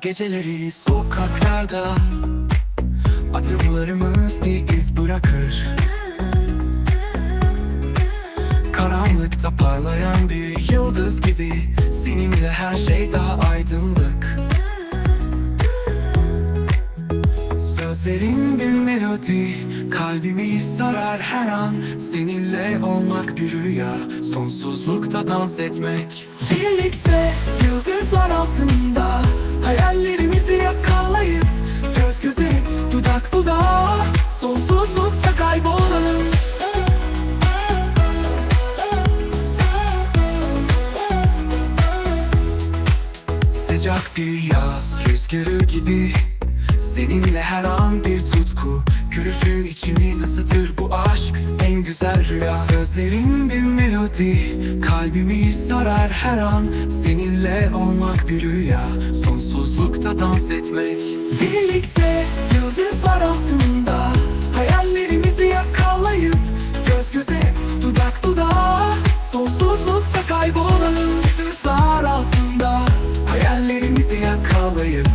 geceleri sokaklarda. Adımlarımız bir iz bırakır. Karanlıkta parlayan bir yıldız gibi Seninle her şey daha aydınlık. Sözlerin bir melodi Kalbimi sarar her an. Seninle olmak bir rüya Sonsuzlukta dans etmek. Birlikte yıldızlar altında Hayallerimizi yakalayıp Göz göze dudak dudağa Sonsuzlukta kaybolalım. Sıcak bir yaz rüzgarı gibi. Seninle her an bir tutku. Gülüşün içimi ısıtır bu aşk. En güzel rüya. Sözlerin bir melodi Kalbimi sarar her an. Seninle olmak bir rüya. Sonsuzlukta dans etmek. Birlikte yıldızlar altında Hayallerimizi yakalayıp Göz göze dudak dudağa Sonsuzlukta kaybolalım Yıldızlar altında Hayallerimizi yakalayıp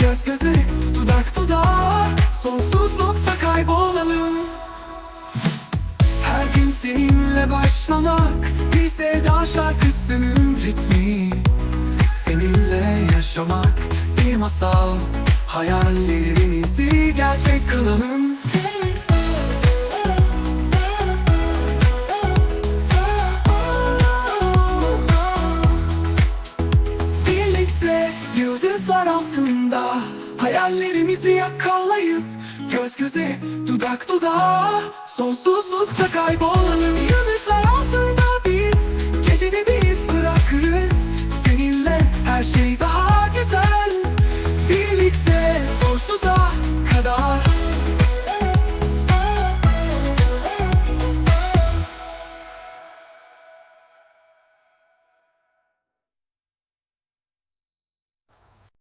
Göz göze dudak dudağa Sonsuzlukta kaybolalım. Her gün seninle başlamak. Bir sevda şarkısının ritmi. Seninle yaşamak bir masal. Hayallerimizi gerçek kılalım. Birlikte yıldızlar altında Hayallerimizi yakalayıp Göz göze dudak dudağa Sonsuzlukta kaybolalım